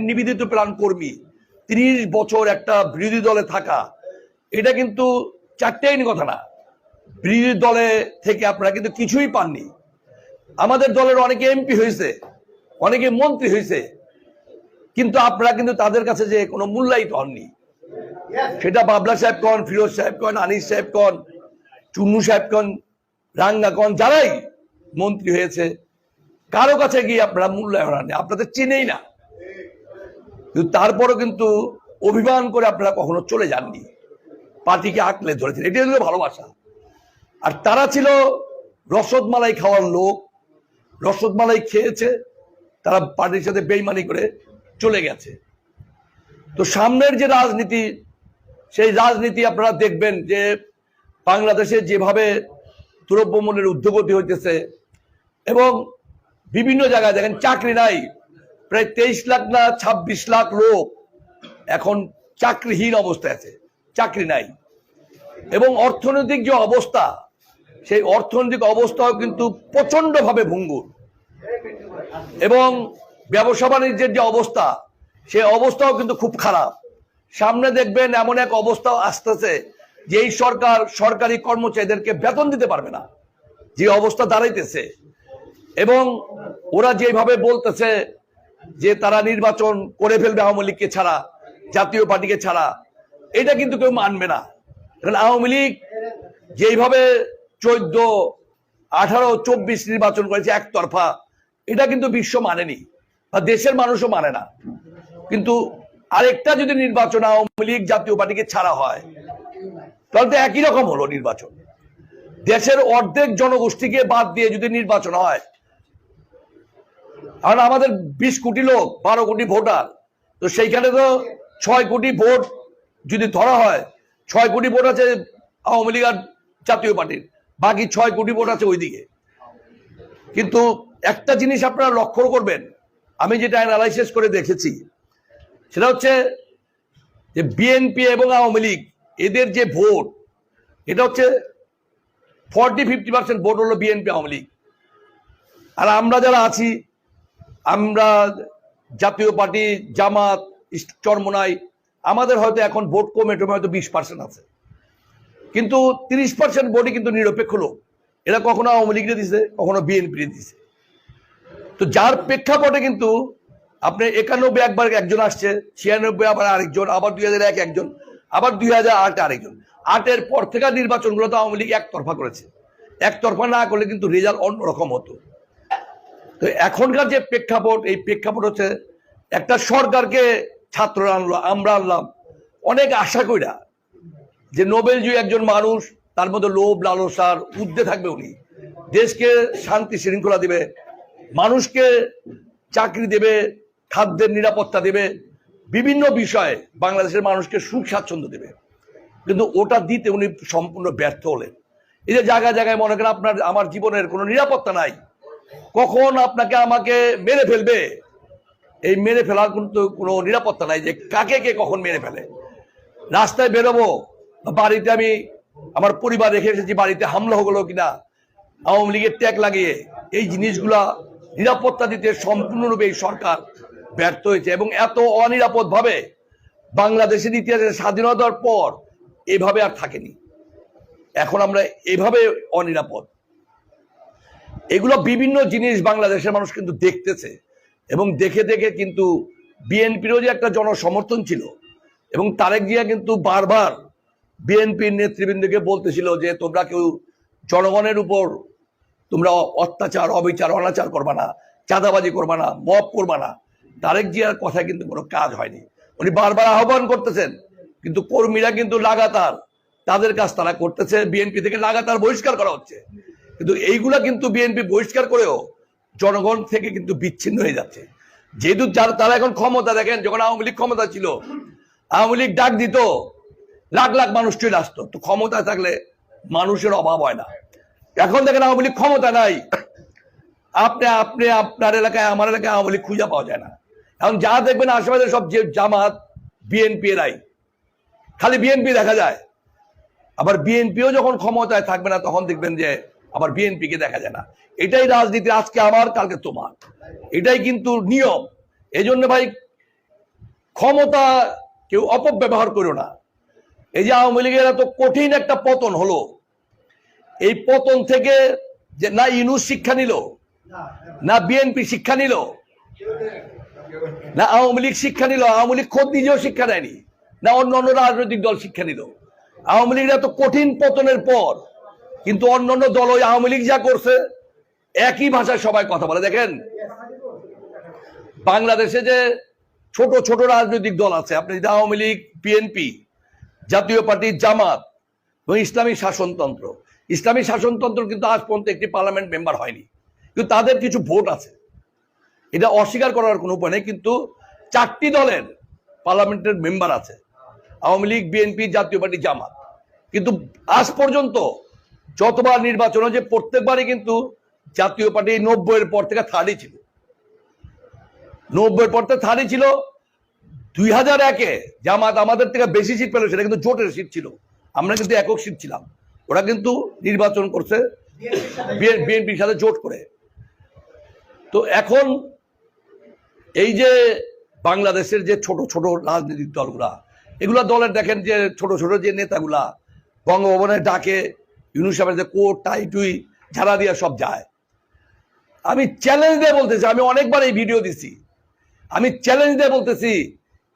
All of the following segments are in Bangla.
নিবেদিত প্রাণ কর্মী। তিরিশ বছর একটা বিরোধী দলে থাকা। এটা কিন্তু চারটে চারটেই কথা না। বিরোধী দলে থেকে আপনারা কিন্তু কিছুই পাননি। আমাদের দলের অনেকে এমপি হয়েছে, অনেকে মন্ত্রী হয়েছে। কিন্তু আপনারা কিন্তু তাদের কাছে যে কোনো মূল্যায়িত হননি। সেটা বাবলা সাহেব কন, ফিরোজ সাহেব কন, আনিস সাহেব কন, চুন্নু সাহেব কন, রাঙ্গা কন, যারাই মন্ত্রী হয়েছে, কারও কাছে গিয়ে আপনারা মূল্যায়ন আপনাদের চিনেই না। কিন্তু তারপরও কিন্তু অভিমান করে আপনারা কখনো চলে যাননি। পার্টিকে আঁকলে ধরেছেন। এটাই হলো ভালোবাসা। আর তারা ছিল রসদমালাই খাওয়ার লোক। রসদমালাই খেয়েছে। তারা পার্টির সাথে বেইমানি করে চলে গেছে। তো সামনের যে রাজনীতি, সেই রাজনীতি আপনারা দেখবেন যে বাংলাদেশে যেভাবে দ্রব্যমূল্যের উদ্যোগতি হইতেছে এবং বিভিন্ন জায়গায় দেখেন চাকরি নাই প্রায় তেইশ লাখ না ছাব্বিশ লাখ লোক এখন চাকরিহীন অবস্থায় আছে, চাকরি নাই। এবং অর্থনৈতিক যে অবস্থা, সেই অর্থনৈতিক অবস্থাও কিন্তু প্রচন্ডভাবে ভঙ্গুর। এবং ব্যবসা বাণিজ্যের যে অবস্থা, সেই অবস্থাও কিন্তু খুব খারাপ। সামনে দেখবেন এমন এক অবস্থা আসতেছে যে এই সরকার সরকারি কর্মচারীদেরকে বেতন দিতে পারবে না। যে অবস্থা দাঁড়াইতেছে। এবং ওরা যেভাবে বলতেছে যে তারা নির্বাচন করে ফেলবে আওয়ামী লীগকে ছাড়া, জাতীয় পার্টিকে ছাড়া, এটা কিন্তু কেউ মানবে না। কারণ আওয়ামী লীগ যেইভাবে চোদ্দ, আঠারো, চব্বিশ নির্বাচন করেছে একতরফা, এটা কিন্তু বিশ্ব মানেনি বা দেশের মানুষও মানে না। কিন্তু আরেকটা যদি নির্বাচন আওয়ামী লীগ জাতীয় পার্টিকে ছাড়া হয়, তাহলে তো একই রকম হলো নির্বাচন। দেশের অর্ধেক জনগোষ্ঠীকে বাদ দিয়ে যদি নির্বাচন হয় কারণ আমাদের বিশ কোটি লোক, বারো কোটি ভোটার। তো সেইখানে তো ছয় কোটি ভোট যদি ধরা হয়, ছয় কোটি ভোট আছে আওয়ামী লীগ আর জাতীয় পার্টির, বাকি ছয় কোটি ভোট আছে ওইদিকে। কিন্তু একটা জিনিস আপনারা লক্ষ্য করবেন, আমি যেটা অ্যানালাইসিস করে দেখেছি, সেটা হচ্ছে যে বিএনপি এবং আওয়ামী লীগ, এদের যে ভোট, এটা হচ্ছে ফর্টি ফিফটি পার্সেন্ট ভোট হলো বিএনপি আওয়ামী লীগ। আর আমরা যারা আছি আমরা জাতীয় পার্টি, জামাত চরমোনাই, আমাদের হয়তো এখন ভোট কমে টমে হয়তো বিশ পার্সেন্ট আছে। কিন্তু তিরিশ পার্সেন্ট ভোটই কিন্তু নিরপেক্ষ লোক। এরা কখনো আওয়ামী লীগরে দিছে, কখনো বিএনপি দিছে। তো যার প্রেক্ষাপটে কিন্তু আপনি একানব্বই একবার একজন আসছে, ছিয়ানব্বই আবার আরেকজন, আবার দুই হাজার এক একজন, আবার দুই হাজার আট আরেকজন। আটের পর থেকে নির্বাচনগুলো তো আওয়ামী লীগ একতরফা করেছে। একতরফা না করলে কিন্তু রেজাল্ট অন্যরকম হতো। তো এখনকার যে প্রেক্ষাপট, এই প্রেক্ষাপট হচ্ছে একটা সরকারকে ছাত্ররা আনলো, আমরা আনলাম। অনেক আশা কইরা যে নোবেলজয়ী একজন মানুষ, তার মধ্যে লোভ লালসার উদ্দে থাকবে উনি। দেশকে শান্তি শৃঙ্খলা দেবে, মানুষকে চাকরি দেবে, খাদ্যের নিরাপত্তা দেবে, বিভিন্ন বিষয়ে বাংলাদেশের মানুষকে সুখ, স্বাচ্ছন্দ্য দেবে। কিন্তু ওটা দিতে উনি সম্পূর্ণ ব্যর্থ হলেন। এই যে জায়গায় জায়গায় মনে করেন আপনার, আমার জীবনের কোনো নিরাপত্তা নাই কখন আপনাকে আমাকে মেরে ফেলবে? এই মেরে ফেলার কিন্তু কোনো নিরাপত্তা নাই যে কাকে কে কখন মেরে ফেলে। রাস্তায় বেরোবো, বাড়িতে আমি আমার পরিবার রেখে এসেছি, বাড়িতে হামলা হলো কিনা, আওয়ামী লীগের ট্যাগ লাগিয়ে এই জিনিসগুলা নিরাপত্তা দিতে সম্পূর্ণরূপে এই সরকার ব্যর্থ হয়েছে এবং এত অনিরাপদ ভাবে বাংলাদেশের ইতিহাসে স্বাধীনতার পর এভাবে আর থাকেনি। এখন আমরা এভাবে অনিরাপদ। এগুলো বিভিন্ন জিনিস বাংলাদেশের মানুষ কিন্তু দেখতেছে। এবং দেখে দেখে কিন্তু বিএনপিরও যে একটা জনসমর্থন ছিল, এবং তারেক জিয়া কিন্তু বারবার বিএনপির নেতৃবৃন্দকে বলতেছিল যে, তোমরা কেউ জনগণের উপর তোমরা অত্যাচার, অবিচার, অনাচার করবা না, চাঁদাবাজি করবা না মপ করবা না। তারেক জিয়ার কথা কিন্তু কোনো কাজ হয়নি। উনি বারবার আহ্বান করতেছেন, কিন্তু কর্মীরা কিন্তু লাগাতার তাদের কাজ তারা করতেছে। বিএনপি থেকে লাগাতার বহিষ্কার করা হচ্ছে। কিন্তু এইগুলা কিন্তু বিএনপি বহিষ্কার করেও জনগণ থেকে কিন্তু বিচ্ছিন্ন হয়ে যাচ্ছে। যেহেতু যারা তারা এখন ক্ষমতা দেখেন, যখন আওয়ামী লীগ ক্ষমতা ছিল, আওয়ামী লীগ ডাক দিত, লাখ লাখ মানুষ চলে আসতো। তো ক্ষমতা থাকলে মানুষের অভাব হয় না। এখন দেখেন আওয়ামী লীগ ক্ষমতা নাই। আপনি আপনি, আপনার এলাকায়, আমার এলাকায় আওয়ামী লীগ খুঁজে পাওয়া যায় না। এখন যা দেখবেন আশেপাশে সব যে জামাত বিএনপি এরাই। খালি বিএনপি দেখা যায়। আবার বিএনপিও যখন ক্ষমতায় থাকবে না, তখন দেখবেন যে আবার বিএনপিকে দেখা যায় না। এটাই রাজনীতি আজকে আমার, কালকে তোমার। এটাই কিন্তু নিয়ম। এই জন্য ভাই, ক্ষমতা কেউ অপব্যবহার করো না। এই যে আওয়ামী লীগের এত কঠিন একটা পতন হলো। এই পতন থেকে যে না ইউনুস শিক্ষা নিল, না বিএনপি শিক্ষা নিল, না আওয়ামী লীগ শিক্ষা নিল, আওয়ামী লীগ খোদ নিজেও শিক্ষা নেয়নি না অন্য অন্য রাজনৈতিক দল শিক্ষা নিল। আওয়ামী লীগের এত কঠিন পতনের পর কিন্তু অন্য অন্য দল ওই আওয়ামী লীগ যা করছে, একই ভাষায় সবাই কথা বলে। দেখেন, বাংলাদেশে যে ছোট ছোট রাজনৈতিক দল আছে, আপনি যদি আওয়ামী লীগ, বিএনপি, জাতীয় পার্টি, জামাত, এবং ইসলামী শাসনতন্ত্র ইসলামী শাসনতন্ত্র কিন্তু আজ পর্যন্ত একটি পার্লামেন্ট মেম্বার হয়নি। কিন্তু তাদের কিছু ভোট আছে। এটা অস্বীকার করার কোনো উপায় নেই, কিন্তু চারটি দলের পার্লামেন্টের মেম্বার আছে। Awami League, BNP, Jatiya party, Jamaat. কিন্তু আজ পর্যন্ত যতবার নির্বাচন হয়েছে, প্রত্যেকবারই কিন্তু জাতীয় পার্টি নব্বইয়ের পর থেকে থার্ডই ছিল। নব্বইয়ের পর থেকে থার্ডই ছিল। দুই হাজার একে জামাত আমাদের থেকে বেশি সিট পেল, সেটা কিন্তু জোটের সিট ছিল। আমরা কিন্তু একক সিট ছিলাম। ওরা কিন্তু নির্বাচন করছে বিএনপির সাথে জোট করে। তো এখন এই যে বাংলাদেশের যে ছোট ছোট রাজনৈতিক দলগুলা, এগুলা দলের দেখেন যে ছোট ছোট যে নেতাগুলা বঙ্গভবনে ডাকে ইউনুস সাহেবের কোট, টাই, টুই, ঝাড়া দিয়া সব যায়। আমি চ্যালেঞ্জ দিয়ে বলতেছি, আমি অনেকবার এই ভিডিও দিছি। আমি চ্যালেঞ্জ দিয়ে বলতেছি,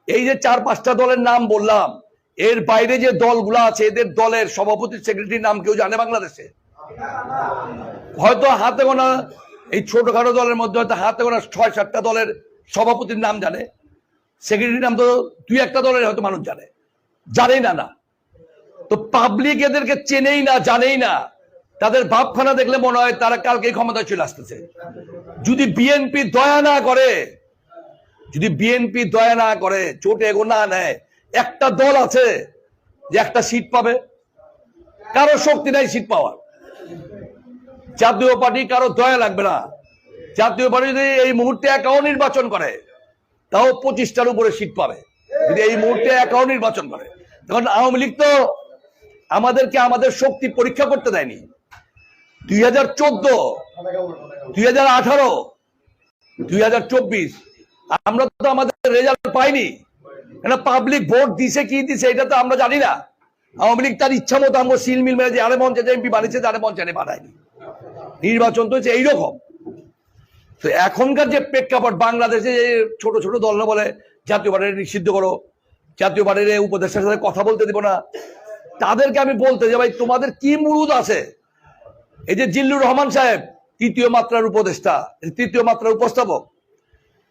এই যে চার, পাঁচটা দলের নাম বললাম, এর বাইরে যে দলগুলো আছে, এদের দলের সভাপতি সেক্রেটারির নাম কেউ জানে বাংলাদেশে? হয়তো হাতে গোনা, এই ছোটখাটো দলের মধ্যে হয়তো হাতে গোনা ছয়, সাতটা দলের সভাপতির নাম জানে। সেক্রেটারির নাম তো দুই, একটা দলের হয়তো মানুষ জানে। জানেই না না। তো পাবলিক এদেরকে চেনেই না, জানেই না। তাদের ভাবখানা দেখলে মনে হয় তারা কালকে ক্ষমতায় চলে আসতেছে। যদি বিএনপি দয়া না করে, যদি বিএনপি দয়া না করে, চোটে এগো না নেয়, একটা দল আছে যে একটা সিট পাবে। কারও শক্তি নাই সিট পাওয়ার। জাতীয় পার্টি কারও দয়া লাগবে না। জাতীয় পার্টি যদি এই মুহূর্তে একাও নির্বাচন করে, তাও পঁচিশটার উপরে সিট পাবে। যদি এই মুহূর্তে একাও নির্বাচন করে, তখন আওয়ামী লীগ তো আমাদেরকে আমাদের শক্তি পরীক্ষা করতে দেয়নি। দুই হাজার চোদ্দ, দুই হাজার আঠারো, দুই হাজার চব্বিশ, আমরা তো আমাদের রেজাল্ট পাইনি। কেন পাবলিক ভোট দিছে কি দিছে এটা তো আমরা জানি না। আওয়ামী লীগ তার ইচ্ছা মতো আমরা সিল মিল মেরে যে আরে মঞ্চে যে এমপি বানিয়েছে মঞ্চে এনে বানায়নি নির্বাচন তো হচ্ছে এইরকম। তো এখনকার যে প্রেক্ষাপট বাংলাদেশে যে ছোট ছোট দল না বলে জাতীয় পার্টি নিষিদ্ধ করো, জাতীয় পার্টির উপদেষ্টার সাথে কথা বলতে দিব না তাদেরকে আমি বলতে যে ভাই, তোমাদের কি মুরুদ আছে? এই যে জিল্লুর রহমান সাহেব, তৃতীয় মাত্রার উপদেষ্টা, তৃতীয় মাত্রার উপস্থাপক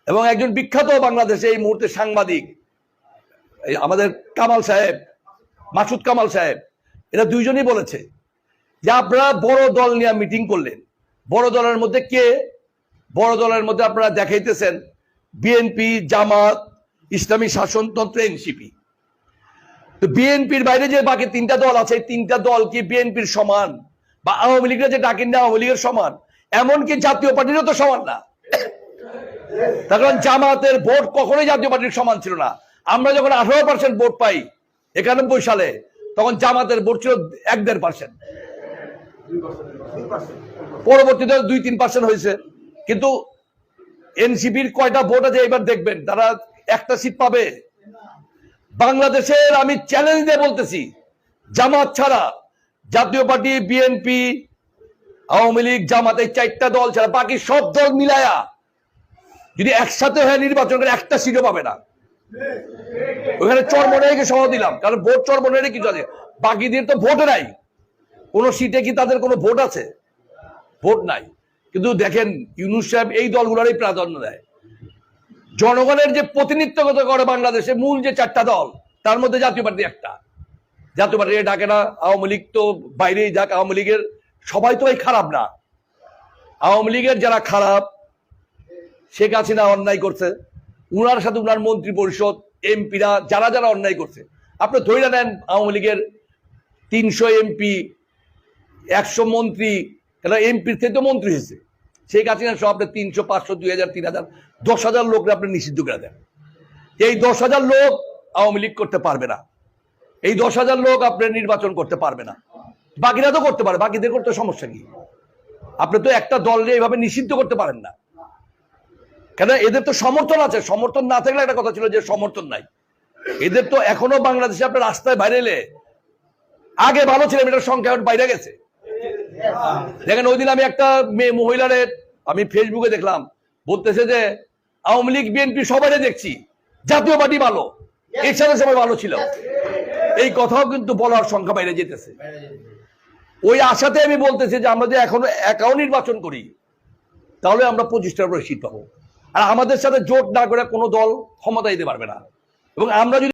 এবং একজন বিখ্যাত বাংলাদেশে এই মুহূর্তে সাংবাদিক, এই আমাদের কামাল সাহেব, মাসুদ কামাল সাহেব, এরা দুইজনই বলেছে যে আপনারা বড় দল নিয়ে মিটিং করলেন। বড় দলের মধ্যে কে? বড় দলের মধ্যে আপনারা দেখাইতেছেন বিএনপি, জামাত, ইসলামী শাসনতন্ত্র এনসিপি। তো বিএনপির বাইরে যে বাকি তিনটা দল আছে তিনটা দল কি বিএনপির সমান? বা আওয়ামী লীগের যে ডাকেন না আওয়ামী লীগের সমান? এমনকি জাতীয় পার্টিরও তো সমান না। তার কারণ জামাতের ভোট কখনোই জাতীয় পার্টির সমান ছিল না। আমরা যখন আঠারো পার্সেন্ট ভোট পাই, একানব্বই সালে, তখন জামাতের ভোট ছিল এক দেড় পার্সেন্ট পরবর্তীতে দুই তিন পার্সেন্ট হয়েছে। কিন্তু এনসিপির কয়টা ভোট আছে এবার দেখবেন, তারা একটা সিট পাবে। বাংলাদেশের আমি চ্যালেঞ্জ দিয়ে বলতেছি, জামাত ছাড়া জাতীয় পার্টি বিএনপি আওয়ামী লীগ, জামাত এই চারটা দল ছাড়া বাকি সব দল মিলায়া যদি একসাথে হয়ে নির্বাচন করে একটা সিটও পাবে না। ওখানে চরমনাইকে সহ দিলাম, কারণ ভোট চরমনাই কিছু আছে বাকিদের তো ভোট নাই। কোন সিটে কি তাদের কোনো ভোট আছে? ভোট নাই। কিন্তু দেখেন, ইউনুস সাহেব এই দলগুলোরই প্রাধান্য দেয়। জনগণের যে প্রতিনিধিত্ব করে বাংলাদেশে মূল যে চারটা দল, তার মধ্যে জাতীয় পার্টি একটা। জাতীয় পার্টি ডাকে না, আওয়ামী লীগ তো বাইরেই যাক, আওয়ামী লীগের সবাই তো খারাপ না। আওয়ামী লীগের যারা খারাপ, শেখ হাসিনা অন্যায় করছে, উনার সাথে উনার মন্ত্রী পরিষদ এমপিরা, যারা যারা অন্যায় করছে, আপনি ধরে নেন আওয়ামী লীগের তিনশো এমপি, একশো মন্ত্রী, কেন এমপির থেকে তো মন্ত্রী হয়েছে। শেখ হাসিনা সব আপনি তিনশো, পাঁচশো, দুই হাজার, তিন হাজার দশ হাজার লোকরা আপনি নিষিদ্ধ করে দেন। এই দশ হাজার লোক আওয়ামী লীগ করতে পারবে না। এই দশ হাজার লোক আপনি নির্বাচন করতে পারবে না। বাকিরা তো করতে পারে, বাকিদের করতে সমস্যা কি? আপনি তো একটা দল এইভাবে নিষিদ্ধ করতে পারেন না। কেন এদের তো সমর্থন আছে, সমর্থন না থাকলে একটা কথা ছিল যে সমর্থন নাই। এদের তো এখনও বাংলাদেশে আপনার রাস্তায় বাইরে এলে, আগে ভালো ছিল এটার সংখ্যা এখন বাইরে গেছে। দেখেন ওই দিন আমি একটা মেয়ে মহিলারের আমি ফেসবুকে দেখলাম, বলতেছে যে আওয়ামী লীগ বিএনপি সবাই দেখছি। জাতীয় পার্টি ভালো। সাথে সবাই ভালো ছিল। এই কথাও কিন্তু বলার সংখ্যা বাইরে যেতেছে। ওই আশাতে আমি বলতেছি যে আমরা যদি এখনও একাও নির্বাচন করি তাহলে আমরা পঁচিশটার উপরে সিট পাবো আর আমাদের সাথে জোট না করে কোনো দল ক্ষমতা দিতে পারবে না। এবং আমরা যদি